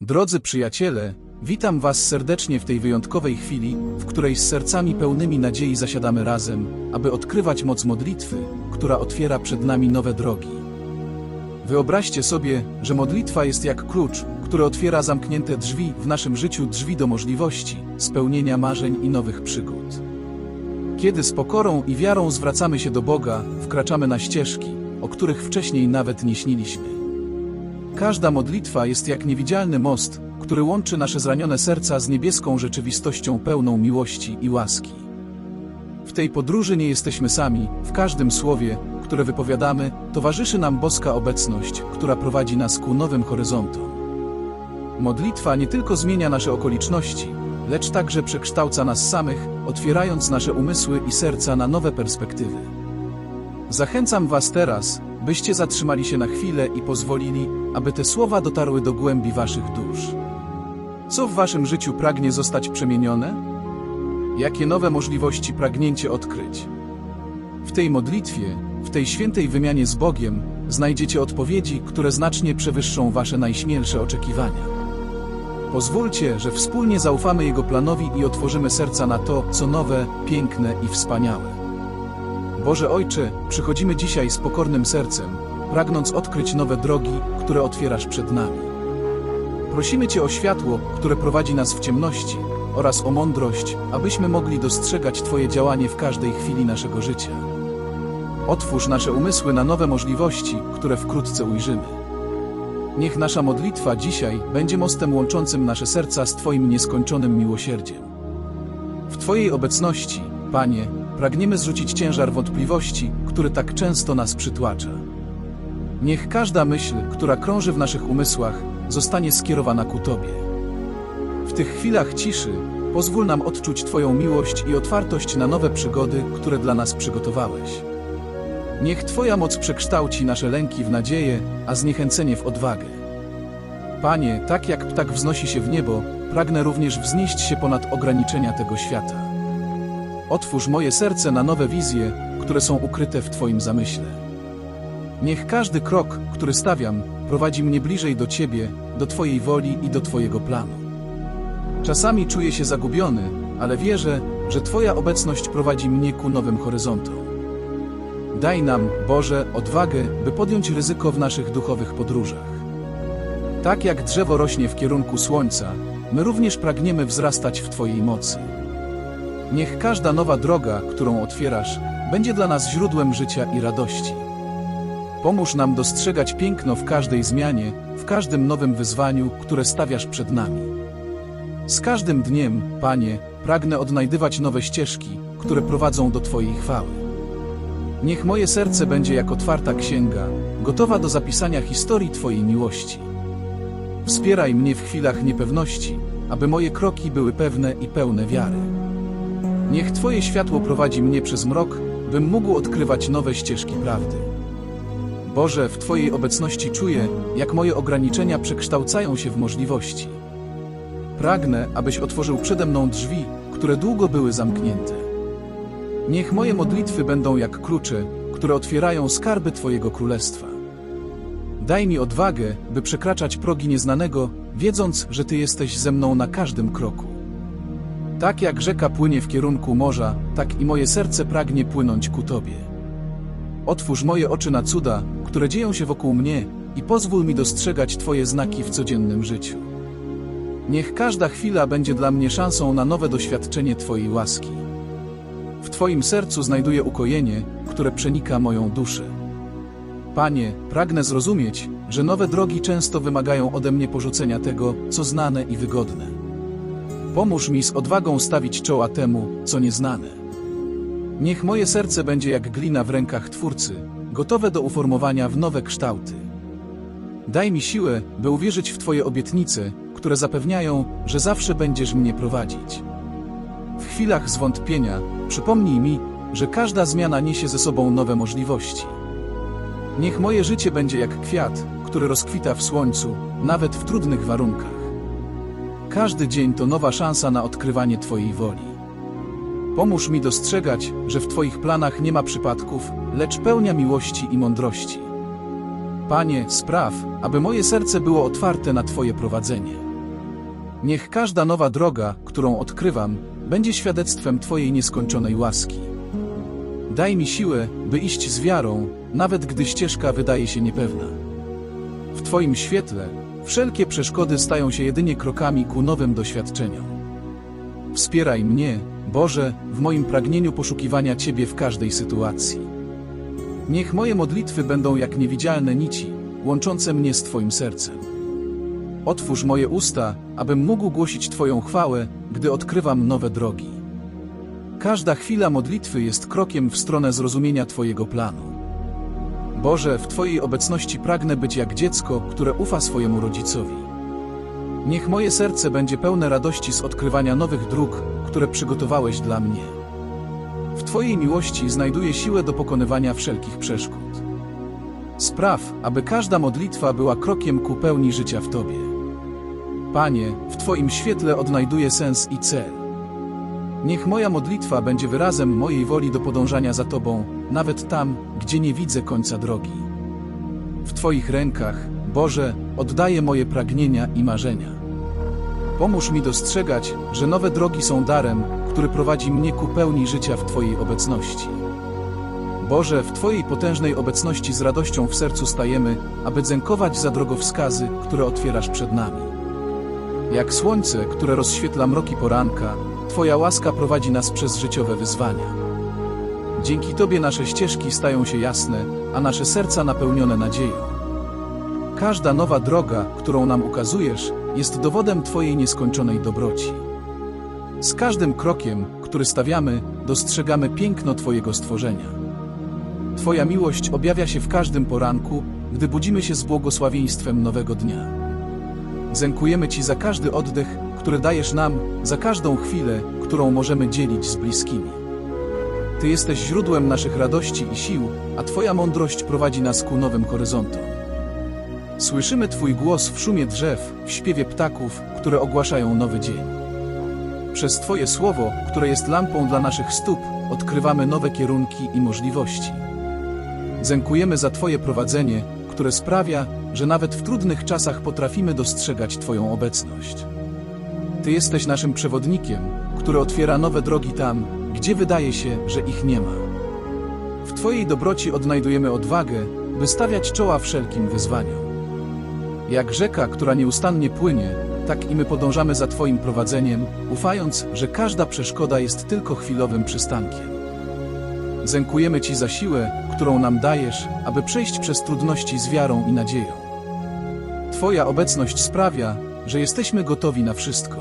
Drodzy przyjaciele, witam Was serdecznie w tej wyjątkowej chwili, w której z sercami pełnymi nadziei zasiadamy razem, aby odkrywać moc modlitwy, która otwiera przed nami nowe drogi. Wyobraźcie sobie, że modlitwa jest jak klucz, który otwiera zamknięte drzwi w naszym życiu drzwi do możliwości, spełnienia marzeń i nowych przygód. Kiedy z pokorą i wiarą zwracamy się do Boga, wkraczamy na ścieżki, o których wcześniej nawet nie śniliśmy. Każda modlitwa jest jak niewidzialny most, który łączy nasze zranione serca z niebieską rzeczywistością pełną miłości i łaski. W tej podróży nie jesteśmy sami, w każdym słowie, które wypowiadamy, towarzyszy nam boska obecność, która prowadzi nas ku nowym horyzontom. Modlitwa nie tylko zmienia nasze okoliczności, lecz także przekształca nas samych, otwierając nasze umysły i serca na nowe perspektywy. Zachęcam Was teraz, byście zatrzymali się na chwilę i pozwolili, aby te słowa dotarły do głębi Waszych dusz. Co w Waszym życiu pragnie zostać przemienione? Jakie nowe możliwości pragnięcie odkryć? W tej modlitwie, w tej świętej wymianie z Bogiem, znajdziecie odpowiedzi, które znacznie przewyższą Wasze najśmielsze oczekiwania. Pozwólcie, że wspólnie zaufamy Jego planowi i otworzymy serca na to, co nowe, piękne i wspaniałe. Boże Ojcze, przychodzimy dzisiaj z pokornym sercem, pragnąc odkryć nowe drogi, które otwierasz przed nami. Prosimy Cię o światło, które prowadzi nas w ciemności, oraz o mądrość, abyśmy mogli dostrzegać Twoje działanie w każdej chwili naszego życia. Otwórz nasze umysły na nowe możliwości, które wkrótce ujrzymy. Niech nasza modlitwa dzisiaj będzie mostem łączącym nasze serca z Twoim nieskończonym miłosierdziem. W Twojej obecności, Panie, pragniemy zrzucić ciężar wątpliwości, który tak często nas przytłacza. Niech każda myśl, która krąży w naszych umysłach, zostanie skierowana ku Tobie. W tych chwilach ciszy pozwól nam odczuć Twoją miłość i otwartość na nowe przygody, które dla nas przygotowałeś. Niech Twoja moc przekształci nasze lęki w nadzieję, a zniechęcenie w odwagę. Panie, tak jak ptak wznosi się w niebo, pragnę również wznieść się ponad ograniczenia tego świata. Otwórz moje serce na nowe wizje, które są ukryte w Twoim zamyśle. Niech każdy krok, który stawiam, prowadzi mnie bliżej do Ciebie, do Twojej woli i do Twojego planu. Czasami czuję się zagubiony, ale wierzę, że Twoja obecność prowadzi mnie ku nowym horyzontom. Daj nam, Boże, odwagę, by podjąć ryzyko w naszych duchowych podróżach. Tak jak drzewo rośnie w kierunku słońca, my również pragniemy wzrastać w Twojej mocy. Niech każda nowa droga, którą otwierasz, będzie dla nas źródłem życia i radości. Pomóż nam dostrzegać piękno w każdej zmianie, w każdym nowym wyzwaniu, które stawiasz przed nami. Z każdym dniem, Panie, pragnę odnajdywać nowe ścieżki, które prowadzą do Twojej chwały. Niech moje serce będzie jak otwarta księga, gotowa do zapisania historii Twojej miłości. Wspieraj mnie w chwilach niepewności, aby moje kroki były pewne i pełne wiary. Niech Twoje światło prowadzi mnie przez mrok, bym mógł odkrywać nowe ścieżki prawdy. Boże, w Twojej obecności czuję, jak moje ograniczenia przekształcają się w możliwości. Pragnę, abyś otworzył przede mną drzwi, które długo były zamknięte. Niech moje modlitwy będą jak klucze, które otwierają skarby Twojego królestwa. Daj mi odwagę, by przekraczać progi nieznanego, wiedząc, że Ty jesteś ze mną na każdym kroku. Tak jak rzeka płynie w kierunku morza, tak i moje serce pragnie płynąć ku Tobie. Otwórz moje oczy na cuda, które dzieją się wokół mnie i pozwól mi dostrzegać Twoje znaki w codziennym życiu. Niech każda chwila będzie dla mnie szansą na nowe doświadczenie Twojej łaski. W Twoim sercu znajduję ukojenie, które przenika moją duszę. Panie, pragnę zrozumieć, że nowe drogi często wymagają ode mnie porzucenia tego, co znane i wygodne. Pomóż mi z odwagą stawić czoła temu, co nieznane. Niech moje serce będzie jak glina w rękach Twórcy, gotowe do uformowania w nowe kształty. Daj mi siłę, by uwierzyć w Twoje obietnice, które zapewniają, że zawsze będziesz mnie prowadzić. W chwilach zwątpienia przypomnij mi, że każda zmiana niesie ze sobą nowe możliwości. Niech moje życie będzie jak kwiat, który rozkwita w słońcu, nawet w trudnych warunkach. Każdy dzień to nowa szansa na odkrywanie Twojej woli. Pomóż mi dostrzegać, że w Twoich planach nie ma przypadków, lecz pełnia miłości i mądrości. Panie, spraw, aby moje serce było otwarte na Twoje prowadzenie. Niech każda nowa droga, którą odkrywam, będzie świadectwem Twojej nieskończonej łaski. Daj mi siłę, by iść z wiarą, nawet gdy ścieżka wydaje się niepewna. W Twoim świetle wszelkie przeszkody stają się jedynie krokami ku nowym doświadczeniom. Wspieraj mnie, Boże, w moim pragnieniu poszukiwania Ciebie w każdej sytuacji. Niech moje modlitwy będą jak niewidzialne nici, łączące mnie z Twoim sercem. Otwórz moje usta, abym mógł głosić Twoją chwałę, gdy odkrywam nowe drogi. Każda chwila modlitwy jest krokiem w stronę zrozumienia Twojego planu. Boże, w Twojej obecności pragnę być jak dziecko, które ufa swojemu rodzicowi. Niech moje serce będzie pełne radości z odkrywania nowych dróg, które przygotowałeś dla mnie. W Twojej miłości znajduję siłę do pokonywania wszelkich przeszkód. Spraw, aby każda modlitwa była krokiem ku pełni życia w Tobie. Panie, w Twoim świetle odnajduję sens i cel. Niech moja modlitwa będzie wyrazem mojej woli do podążania za Tobą, nawet tam, gdzie nie widzę końca drogi. W Twoich rękach, Boże, oddaję moje pragnienia i marzenia. Pomóż mi dostrzegać, że nowe drogi są darem, który prowadzi mnie ku pełni życia w Twojej obecności. Boże, w Twojej potężnej obecności z radością w sercu stajemy, aby dzękować za drogowskazy, które otwierasz przed nami. Jak słońce, które rozświetla mroki poranka, Twoja łaska prowadzi nas przez życiowe wyzwania. Dzięki Tobie nasze ścieżki stają się jasne, a nasze serca napełnione nadzieją. Każda nowa droga, którą nam ukazujesz, jest dowodem Twojej nieskończonej dobroci. Z każdym krokiem, który stawiamy, dostrzegamy piękno Twojego stworzenia. Twoja miłość objawia się w każdym poranku, gdy budzimy się z błogosławieństwem nowego dnia. Dziękujemy Ci za każdy oddech, który dajesz nam, za każdą chwilę, którą możemy dzielić z bliskimi. Ty jesteś źródłem naszych radości i sił, a Twoja mądrość prowadzi nas ku nowym horyzontom. Słyszymy Twój głos w szumie drzew, w śpiewie ptaków, które ogłaszają nowy dzień. Przez Twoje słowo, które jest lampą dla naszych stóp, odkrywamy nowe kierunki i możliwości. Dziękujemy za Twoje prowadzenie, które sprawia, że nawet w trudnych czasach potrafimy dostrzegać Twoją obecność. Ty jesteś naszym przewodnikiem, który otwiera nowe drogi tam, gdzie wydaje się, że ich nie ma. W Twojej dobroci odnajdujemy odwagę, by stawiać czoła wszelkim wyzwaniom. Jak rzeka, która nieustannie płynie, tak i my podążamy za Twoim prowadzeniem, ufając, że każda przeszkoda jest tylko chwilowym przystankiem. Dziękujemy Ci za siłę, którą nam dajesz, aby przejść przez trudności z wiarą i nadzieją. Twoja obecność sprawia, że jesteśmy gotowi na wszystko.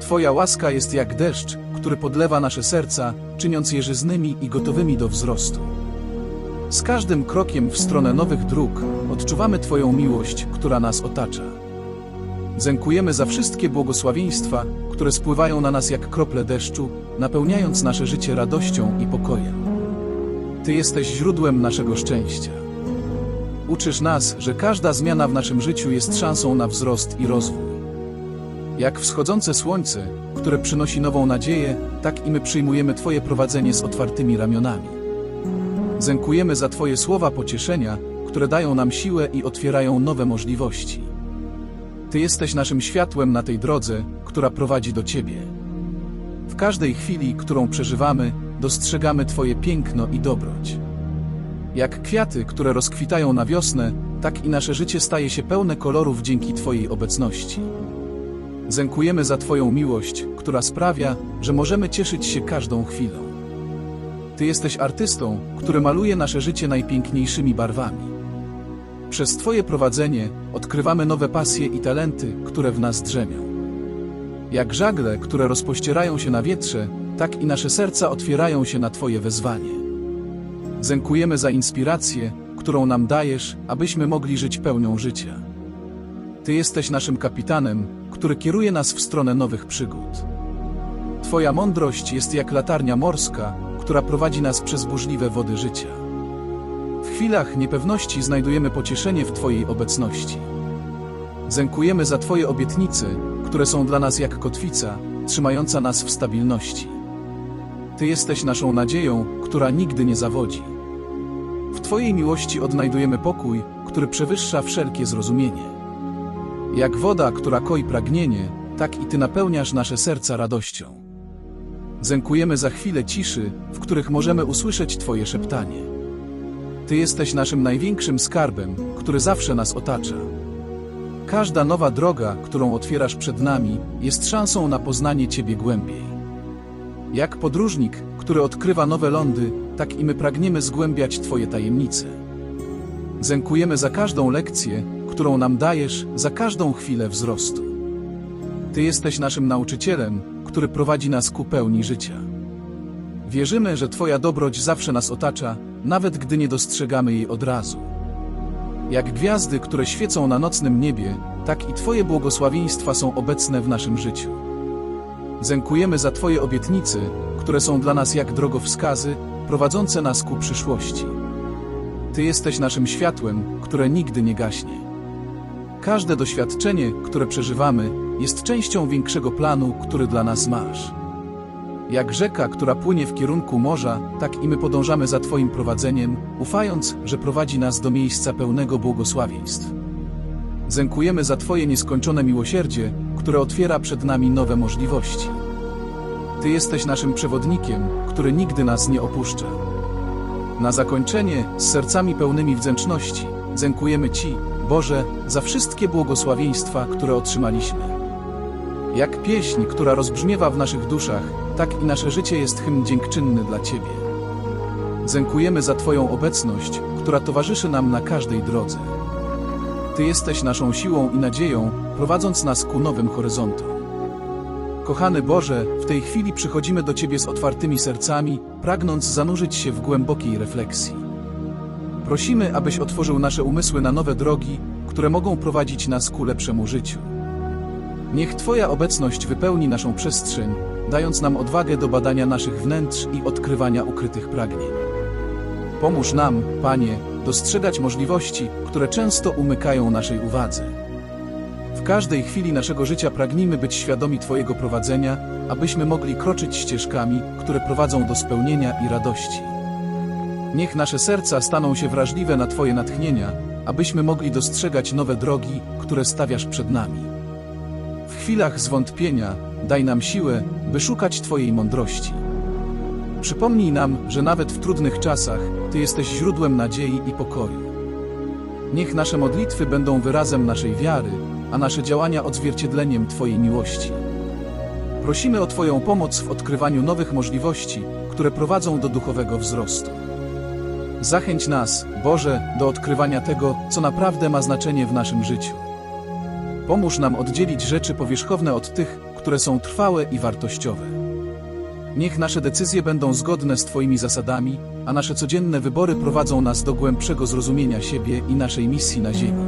Twoja łaska jest jak deszcz, który podlewa nasze serca, czyniąc je żyznymi i gotowymi do wzrostu. Z każdym krokiem w stronę nowych dróg odczuwamy Twoją miłość, która nas otacza. Dziękujemy za wszystkie błogosławieństwa, które spływają na nas jak krople deszczu, napełniając nasze życie radością i pokojem. Ty jesteś źródłem naszego szczęścia. Uczysz nas, że każda zmiana w naszym życiu jest szansą na wzrost i rozwój. Jak wschodzące słońce, które przynosi nową nadzieję, tak i my przyjmujemy Twoje prowadzenie z otwartymi ramionami. Dziękujemy za Twoje słowa pocieszenia, które dają nam siłę i otwierają nowe możliwości. Ty jesteś naszym światłem na tej drodze, która prowadzi do Ciebie. W każdej chwili, którą przeżywamy, dostrzegamy Twoje piękno i dobroć. Jak kwiaty, które rozkwitają na wiosnę, tak i nasze życie staje się pełne kolorów dzięki Twojej obecności. Dziękujemy za Twoją miłość, która sprawia, że możemy cieszyć się każdą chwilą. Ty jesteś artystą, który maluje nasze życie najpiękniejszymi barwami. Przez Twoje prowadzenie odkrywamy nowe pasje i talenty, które w nas drzemią. Jak żagle, które rozpościerają się na wietrze, tak i nasze serca otwierają się na Twoje wezwanie. Dziękujemy za inspirację, którą nam dajesz, abyśmy mogli żyć pełnią życia. Ty jesteś naszym kapitanem, który kieruje nas w stronę nowych przygód. Twoja mądrość jest jak latarnia morska, która prowadzi nas przez burzliwe wody życia. Chwilach niepewności znajdujemy pocieszenie w Twojej obecności. Dziękujemy za Twoje obietnice, które są dla nas jak kotwica, trzymająca nas w stabilności. Ty jesteś naszą nadzieją, która nigdy nie zawodzi. W Twojej miłości odnajdujemy pokój, który przewyższa wszelkie zrozumienie. Jak woda, która koi pragnienie, tak i Ty napełniasz nasze serca radością. Zękujemy za chwilę ciszy, w których możemy usłyszeć Twoje szeptanie. Ty jesteś naszym największym skarbem, który zawsze nas otacza. Każda nowa droga, którą otwierasz przed nami, jest szansą na poznanie Ciebie głębiej. Jak podróżnik, który odkrywa nowe lądy, tak i my pragniemy zgłębiać Twoje tajemnice. Zękujemy za każdą lekcję, którą nam dajesz, za każdą chwilę wzrostu. Ty jesteś naszym nauczycielem, który prowadzi nas ku pełni życia. Wierzymy, że Twoja dobroć zawsze nas otacza, nawet gdy nie dostrzegamy jej od razu. Jak gwiazdy, które świecą na nocnym niebie, tak i Twoje błogosławieństwa są obecne w naszym życiu. Zękujemy za Twoje obietnice, które są dla nas jak drogowskazy, prowadzące nas ku przyszłości. Ty jesteś naszym światłem, które nigdy nie gaśnie. Każde doświadczenie, które przeżywamy, jest częścią większego planu, który dla nas masz. Jak rzeka, która płynie w kierunku morza, tak i my podążamy za Twoim prowadzeniem, ufając, że prowadzi nas do miejsca pełnego błogosławieństw. Zękujemy za Twoje nieskończone miłosierdzie, które otwiera przed nami nowe możliwości. Ty jesteś naszym przewodnikiem, który nigdy nas nie opuszcza. Na zakończenie, z sercami pełnymi wdzięczności, dziękujemy Ci, Boże, za wszystkie błogosławieństwa, które otrzymaliśmy. Jak pieśń, która rozbrzmiewa w naszych duszach, tak i nasze życie jest hymn dziękczynny dla Ciebie. Dziękujemy za Twoją obecność, która towarzyszy nam na każdej drodze. Ty jesteś naszą siłą i nadzieją, prowadząc nas ku nowym horyzontom. Kochany Boże, w tej chwili przychodzimy do Ciebie z otwartymi sercami, pragnąc zanurzyć się w głębokiej refleksji. Prosimy, abyś otworzył nasze umysły na nowe drogi, które mogą prowadzić nas ku lepszemu życiu. Niech Twoja obecność wypełni naszą przestrzeń, dając nam odwagę do badania naszych wnętrz i odkrywania ukrytych pragnień. Pomóż nam, Panie, dostrzegać możliwości, które często umykają naszej uwadze. W każdej chwili naszego życia pragnijmy być świadomi Twojego prowadzenia, abyśmy mogli kroczyć ścieżkami, które prowadzą do spełnienia i radości. Niech nasze serca staną się wrażliwe na Twoje natchnienia, abyśmy mogli dostrzegać nowe drogi, które stawiasz przed nami. Chwilach zwątpienia daj nam siłę, by szukać Twojej mądrości. Przypomnij nam, że nawet w trudnych czasach Ty jesteś źródłem nadziei i pokoju. Niech nasze modlitwy będą wyrazem naszej wiary, a nasze działania odzwierciedleniem Twojej miłości. Prosimy o Twoją pomoc w odkrywaniu nowych możliwości, które prowadzą do duchowego wzrostu. Zachęć nas, Boże, do odkrywania tego, co naprawdę ma znaczenie w naszym życiu. Pomóż nam oddzielić rzeczy powierzchowne od tych, które są trwałe i wartościowe. Niech nasze decyzje będą zgodne z Twoimi zasadami, a nasze codzienne wybory prowadzą nas do głębszego zrozumienia siebie i naszej misji na Ziemi.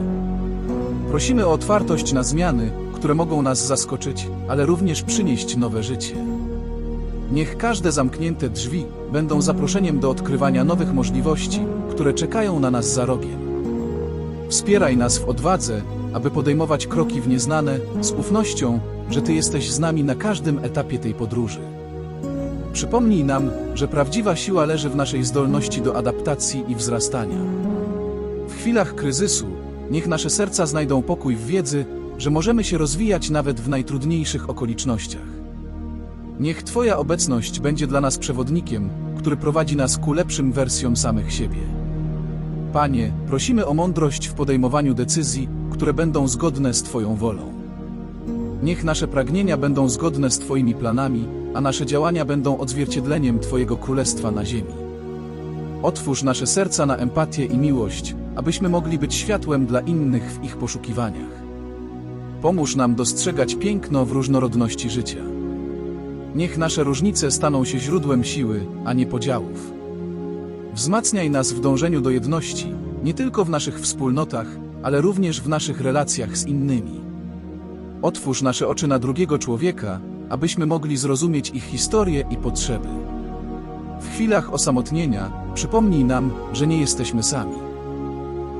Prosimy o otwartość na zmiany, które mogą nas zaskoczyć, ale również przynieść nowe życie. Niech każde zamknięte drzwi będą zaproszeniem do odkrywania nowych możliwości, które czekają na nas za rogiem. Wspieraj nas w odwadze, aby podejmować kroki w nieznane, z ufnością, że Ty jesteś z nami na każdym etapie tej podróży. Przypomnij nam, że prawdziwa siła leży w naszej zdolności do adaptacji i wzrastania. W chwilach kryzysu, niech nasze serca znajdą pokój w wiedzy, że możemy się rozwijać nawet w najtrudniejszych okolicznościach. Niech Twoja obecność będzie dla nas przewodnikiem, który prowadzi nas ku lepszym wersjom samych siebie. Panie, prosimy o mądrość w podejmowaniu decyzji, które będą zgodne z Twoją wolą. Niech nasze pragnienia będą zgodne z Twoimi planami, a nasze działania będą odzwierciedleniem Twojego Królestwa na ziemi. Otwórz nasze serca na empatię i miłość, abyśmy mogli być światłem dla innych w ich poszukiwaniach. Pomóż nam dostrzegać piękno w różnorodności życia. Niech nasze różnice staną się źródłem siły, a nie podziałów. Wzmacniaj nas w dążeniu do jedności, nie tylko w naszych wspólnotach, ale również w naszych relacjach z innymi. Otwórz nasze oczy na drugiego człowieka, abyśmy mogli zrozumieć ich historię i potrzeby. W chwilach osamotnienia przypomnij nam, że nie jesteśmy sami.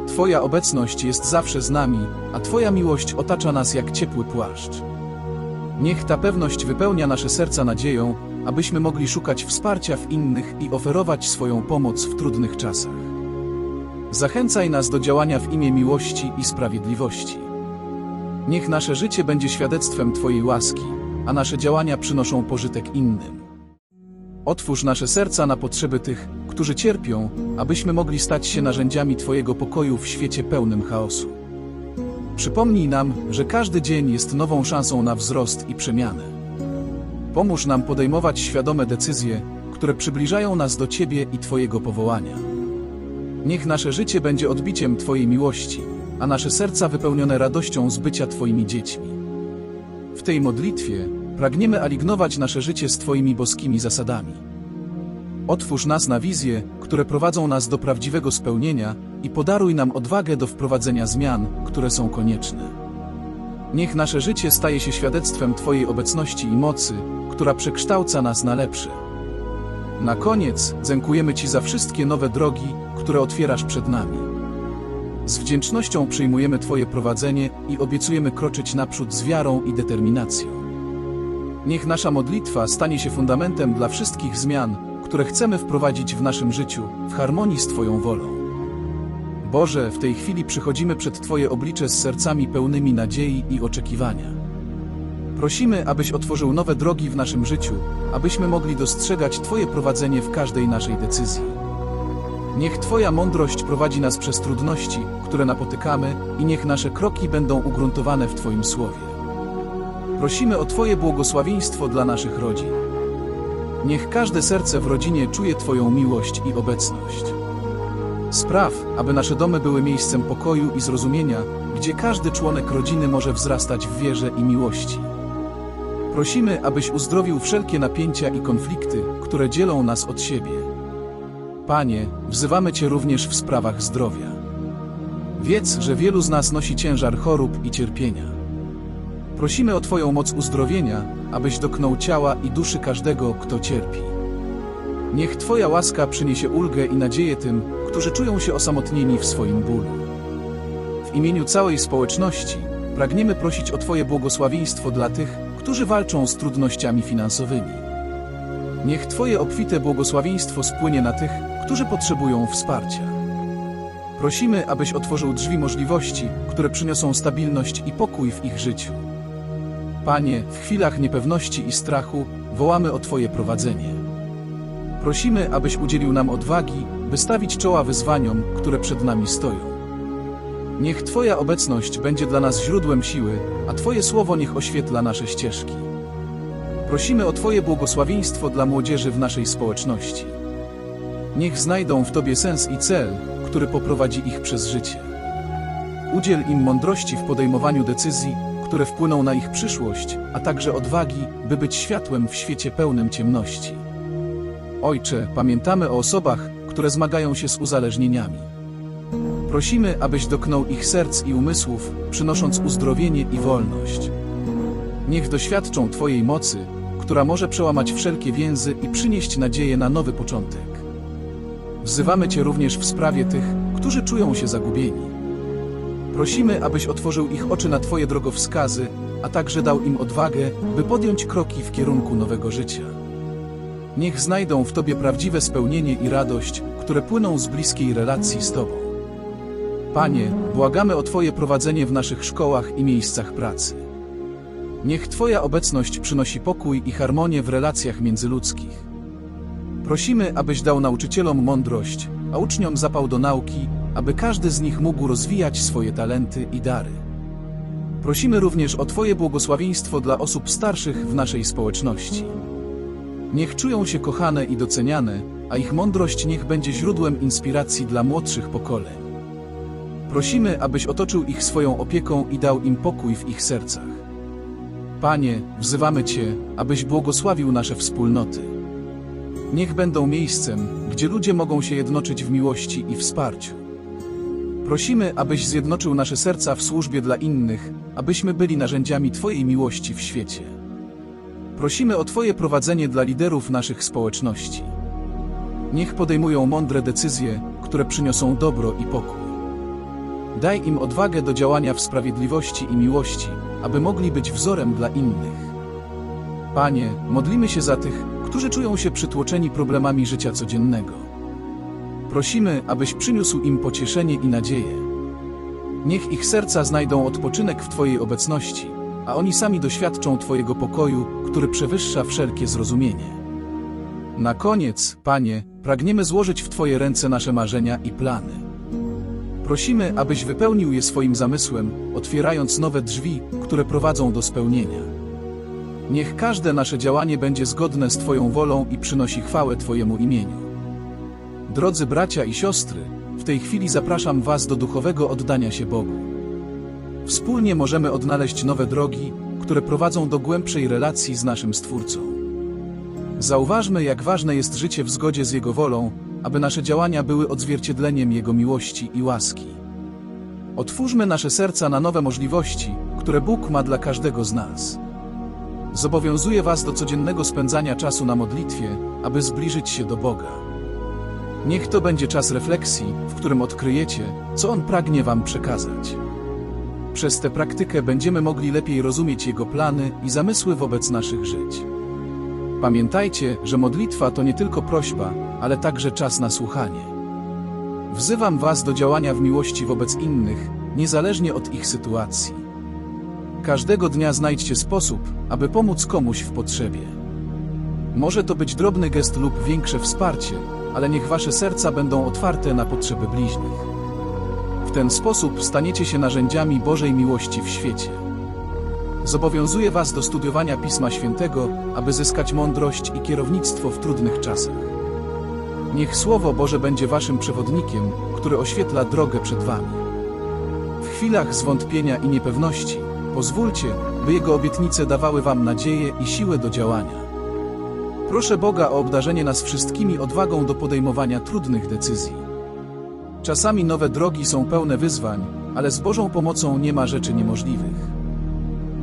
Twoja obecność jest zawsze z nami, a Twoja miłość otacza nas jak ciepły płaszcz. Niech ta pewność wypełnia nasze serca nadzieją, abyśmy mogli szukać wsparcia w innych i oferować swoją pomoc w trudnych czasach. Zachęcaj nas do działania w imię miłości i sprawiedliwości. Niech nasze życie będzie świadectwem Twojej łaski, a nasze działania przynoszą pożytek innym. Otwórz nasze serca na potrzeby tych, którzy cierpią, abyśmy mogli stać się narzędziami Twojego pokoju w świecie pełnym chaosu. Przypomnij nam, że każdy dzień jest nową szansą na wzrost i przemianę. Pomóż nam podejmować świadome decyzje, które przybliżają nas do Ciebie i Twojego powołania. Niech nasze życie będzie odbiciem Twojej miłości, a nasze serca wypełnione radością z bycia Twoimi dziećmi. W tej modlitwie pragniemy alignować nasze życie z Twoimi boskimi zasadami. Otwórz nas na wizje, które prowadzą nas do prawdziwego spełnienia i podaruj nam odwagę do wprowadzenia zmian, które są konieczne. Niech nasze życie staje się świadectwem Twojej obecności i mocy, która przekształca nas na lepsze. Na koniec dziękujemy Ci za wszystkie nowe drogi, które otwierasz przed nami. Z wdzięcznością przyjmujemy Twoje prowadzenie i obiecujemy kroczyć naprzód z wiarą i determinacją. Niech nasza modlitwa stanie się fundamentem dla wszystkich zmian, które chcemy wprowadzić w naszym życiu, w harmonii z Twoją wolą. Boże, w tej chwili przychodzimy przed Twoje oblicze z sercami pełnymi nadziei i oczekiwania. Prosimy, abyś otworzył nowe drogi w naszym życiu, abyśmy mogli dostrzegać Twoje prowadzenie w każdej naszej decyzji. Niech Twoja mądrość prowadzi nas przez trudności, które napotykamy, i niech nasze kroki będą ugruntowane w Twoim słowie. Prosimy o Twoje błogosławieństwo dla naszych rodzin. Niech każde serce w rodzinie czuje Twoją miłość i obecność. Spraw, aby nasze domy były miejscem pokoju i zrozumienia, gdzie każdy członek rodziny może wzrastać w wierze i miłości. Prosimy, abyś uzdrowił wszelkie napięcia i konflikty, które dzielą nas od siebie. Panie, wzywamy Cię również w sprawach zdrowia. Wiedz, że wielu z nas nosi ciężar chorób i cierpienia. Prosimy o Twoją moc uzdrowienia, abyś dotknął ciała i duszy każdego, kto cierpi. Niech Twoja łaska przyniesie ulgę i nadzieję tym, którzy czują się osamotnieni w swoim bólu. W imieniu całej społeczności pragniemy prosić o Twoje błogosławieństwo dla tych, którzy walczą z trudnościami finansowymi. Niech Twoje obfite błogosławieństwo spłynie na tych, którzy potrzebują wsparcia. Prosimy, abyś otworzył drzwi możliwości, które przyniosą stabilność i pokój w ich życiu. Panie, w chwilach niepewności i strachu wołamy o Twoje prowadzenie. Prosimy, abyś udzielił nam odwagi, by stawić czoła wyzwaniom, które przed nami stoją. Niech Twoja obecność będzie dla nas źródłem siły, a Twoje słowo niech oświetla nasze ścieżki. Prosimy o Twoje błogosławieństwo dla młodzieży w naszej społeczności. Niech znajdą w Tobie sens i cel, który poprowadzi ich przez życie. Udziel im mądrości w podejmowaniu decyzji, które wpłyną na ich przyszłość, a także odwagi, by być światłem w świecie pełnym ciemności. Ojcze, pamiętamy o osobach, które zmagają się z uzależnieniami. Prosimy, abyś dotknął ich serc i umysłów, przynosząc uzdrowienie i wolność. Niech doświadczą Twojej mocy, która może przełamać wszelkie więzy i przynieść nadzieję na nowy początek. Wzywamy Cię również w sprawie tych, którzy czują się zagubieni. Prosimy, abyś otworzył ich oczy na Twoje drogowskazy, a także dał im odwagę, by podjąć kroki w kierunku nowego życia. Niech znajdą w Tobie prawdziwe spełnienie i radość, które płyną z bliskiej relacji z Tobą. Panie, błagamy o Twoje prowadzenie w naszych szkołach i miejscach pracy. Niech Twoja obecność przynosi pokój i harmonię w relacjach międzyludzkich. Prosimy, abyś dał nauczycielom mądrość, a uczniom zapał do nauki, aby każdy z nich mógł rozwijać swoje talenty i dary. Prosimy również o Twoje błogosławieństwo dla osób starszych w naszej społeczności. Niech czują się kochane i doceniane, a ich mądrość niech będzie źródłem inspiracji dla młodszych pokoleń. Prosimy, abyś otoczył ich swoją opieką i dał im pokój w ich sercach. Panie, wzywamy Cię, abyś błogosławił nasze wspólnoty. Niech będą miejscem, gdzie ludzie mogą się jednoczyć w miłości i wsparciu. Prosimy, abyś zjednoczył nasze serca w służbie dla innych, abyśmy byli narzędziami Twojej miłości w świecie. Prosimy o Twoje prowadzenie dla liderów naszych społeczności. Niech podejmują mądre decyzje, które przyniosą dobro i pokój. Daj im odwagę do działania w sprawiedliwości i miłości, aby mogli być wzorem dla innych. Panie, modlimy się za tych, którzy czują się przytłoczeni problemami życia codziennego. Prosimy, abyś przyniósł im pocieszenie i nadzieję. Niech ich serca znajdą odpoczynek w Twojej obecności, a oni sami doświadczą Twojego pokoju, który przewyższa wszelkie zrozumienie. Na koniec, Panie, pragniemy złożyć w Twoje ręce nasze marzenia i plany. Prosimy, abyś wypełnił je swoim zamysłem, otwierając nowe drzwi, które prowadzą do spełnienia. Niech każde nasze działanie będzie zgodne z Twoją wolą i przynosi chwałę Twojemu imieniu. Drodzy bracia i siostry, w tej chwili zapraszam Was do duchowego oddania się Bogu. Wspólnie możemy odnaleźć nowe drogi, które prowadzą do głębszej relacji z naszym Stwórcą. Zauważmy, jak ważne jest życie w zgodzie z Jego wolą, aby nasze działania były odzwierciedleniem Jego miłości i łaski. Otwórzmy nasze serca na nowe możliwości, które Bóg ma dla każdego z nas. Zobowiązuję Was do codziennego spędzania czasu na modlitwie, aby zbliżyć się do Boga. Niech to będzie czas refleksji, w którym odkryjecie, co On pragnie Wam przekazać. Przez tę praktykę będziemy mogli lepiej rozumieć Jego plany i zamysły wobec naszych żyć. Pamiętajcie, że modlitwa to nie tylko prośba, ale także czas na słuchanie. Wzywam Was do działania w miłości wobec innych, niezależnie od ich sytuacji. Każdego dnia znajdźcie sposób, aby pomóc komuś w potrzebie. Może to być drobny gest lub większe wsparcie, ale niech Wasze serca będą otwarte na potrzeby bliźnich. W ten sposób staniecie się narzędziami Bożej miłości w świecie. Zobowiązuję Was do studiowania Pisma Świętego, aby zyskać mądrość i kierownictwo w trudnych czasach. Niech Słowo Boże będzie Waszym przewodnikiem, który oświetla drogę przed Wami. W chwilach zwątpienia i niepewności, pozwólcie, by Jego obietnice dawały Wam nadzieję i siłę do działania. Proszę Boga o obdarzenie nas wszystkimi odwagą do podejmowania trudnych decyzji. Czasami nowe drogi są pełne wyzwań, ale z Bożą pomocą nie ma rzeczy niemożliwych.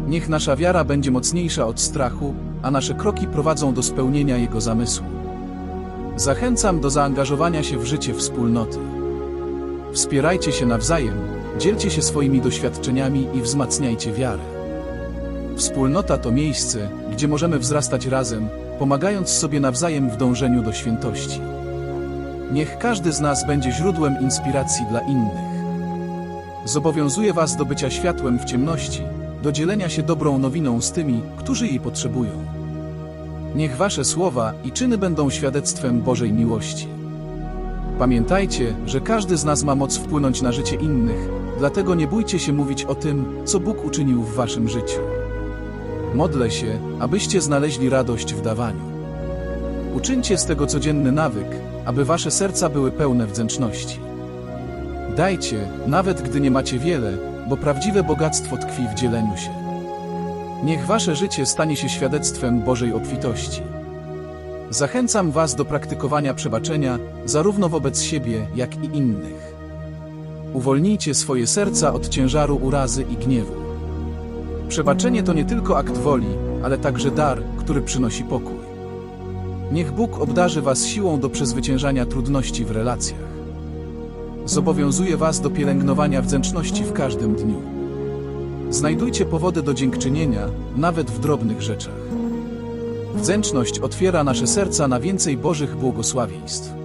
Niech nasza wiara będzie mocniejsza od strachu, a nasze kroki prowadzą do spełnienia Jego zamysłu. Zachęcam do zaangażowania się w życie wspólnoty. Wspierajcie się nawzajem, dzielcie się swoimi doświadczeniami i wzmacniajcie wiarę. Wspólnota to miejsce, gdzie możemy wzrastać razem, pomagając sobie nawzajem w dążeniu do świętości. Niech każdy z nas będzie źródłem inspiracji dla innych. Zobowiązuję Was do bycia światłem w ciemności, do dzielenia się dobrą nowiną z tymi, którzy jej potrzebują. Niech Wasze słowa i czyny będą świadectwem Bożej miłości. Pamiętajcie, że każdy z nas ma moc wpłynąć na życie innych, dlatego nie bójcie się mówić o tym, co Bóg uczynił w Waszym życiu. Modlę się, abyście znaleźli radość w dawaniu. Uczyńcie z tego codzienny nawyk, aby Wasze serca były pełne wdzięczności. Dajcie, nawet gdy nie macie wiele, bo prawdziwe bogactwo tkwi w dzieleniu się. Niech wasze życie stanie się świadectwem Bożej obfitości. Zachęcam was do praktykowania przebaczenia, zarówno wobec siebie, jak i innych. Uwolnijcie swoje serca od ciężaru urazy i gniewu. Przebaczenie to nie tylko akt woli, ale także dar, który przynosi pokój. Niech Bóg obdarzy was siłą do przezwyciężania trudności w relacjach. Zobowiązuje Was do pielęgnowania wdzięczności w każdym dniu. Znajdujcie powody do dziękczynienia, nawet w drobnych rzeczach. Wdzięczność otwiera nasze serca na więcej Bożych błogosławieństw.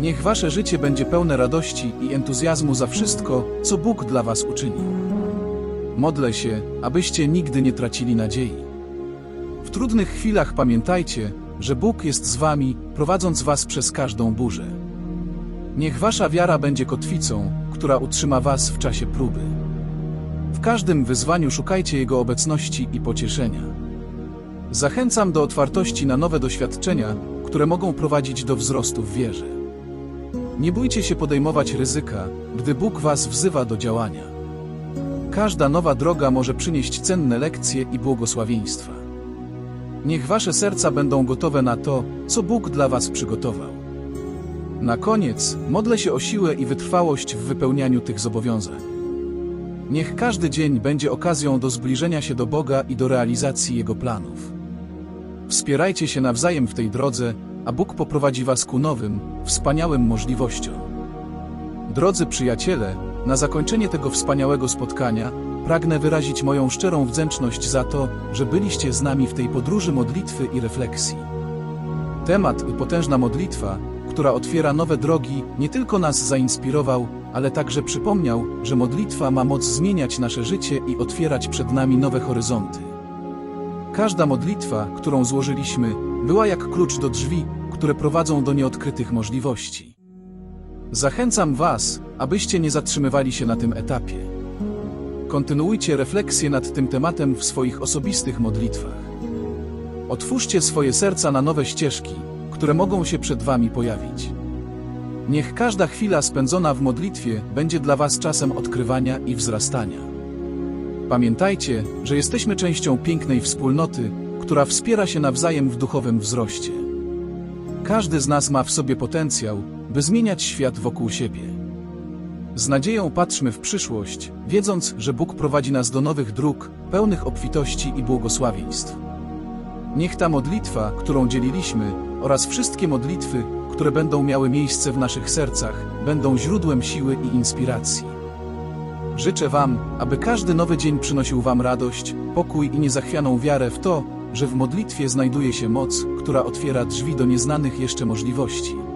Niech Wasze życie będzie pełne radości i entuzjazmu za wszystko, co Bóg dla Was uczynił. Modlę się, abyście nigdy nie tracili nadziei. W trudnych chwilach pamiętajcie, że Bóg jest z Wami, prowadząc Was przez każdą burzę. Niech wasza wiara będzie kotwicą, która utrzyma was w czasie próby. W każdym wyzwaniu szukajcie Jego obecności i pocieszenia. Zachęcam do otwartości na nowe doświadczenia, które mogą prowadzić do wzrostu w wierze. Nie bójcie się podejmować ryzyka, gdy Bóg was wzywa do działania. Każda nowa droga może przynieść cenne lekcje i błogosławieństwa. Niech wasze serca będą gotowe na to, co Bóg dla was przygotował. Na koniec modlę się o siłę i wytrwałość w wypełnianiu tych zobowiązań. Niech każdy dzień będzie okazją do zbliżenia się do Boga i do realizacji Jego planów. Wspierajcie się nawzajem w tej drodze, a Bóg poprowadzi Was ku nowym, wspaniałym możliwościom. Drodzy przyjaciele, na zakończenie tego wspaniałego spotkania pragnę wyrazić moją szczerą wdzięczność za to, że byliście z nami w tej podróży modlitwy i refleksji. Temat potężna modlitwa która otwiera nowe drogi, nie tylko nas zainspirował, ale także przypomniał, że modlitwa ma moc zmieniać nasze życie i otwierać przed nami nowe horyzonty. Każda modlitwa, którą złożyliśmy, była jak klucz do drzwi, które prowadzą do nieodkrytych możliwości. Zachęcam Was, abyście nie zatrzymywali się na tym etapie. Kontynuujcie refleksję nad tym tematem w swoich osobistych modlitwach. Otwórzcie swoje serca na nowe ścieżki, które mogą się przed Wami pojawić. Niech każda chwila spędzona w modlitwie będzie dla Was czasem odkrywania i wzrastania. Pamiętajcie, że jesteśmy częścią pięknej wspólnoty, która wspiera się nawzajem w duchowym wzroście. Każdy z nas ma w sobie potencjał, by zmieniać świat wokół siebie. Z nadzieją patrzmy w przyszłość, wiedząc, że Bóg prowadzi nas do nowych dróg, pełnych obfitości i błogosławieństw. Niech ta modlitwa, którą dzieliliśmy, oraz wszystkie modlitwy, które będą miały miejsce w naszych sercach, będą źródłem siły i inspiracji. Życzę Wam, aby każdy nowy dzień przynosił Wam radość, pokój i niezachwianą wiarę w to, że w modlitwie znajduje się moc, która otwiera drzwi do nieznanych jeszcze możliwości.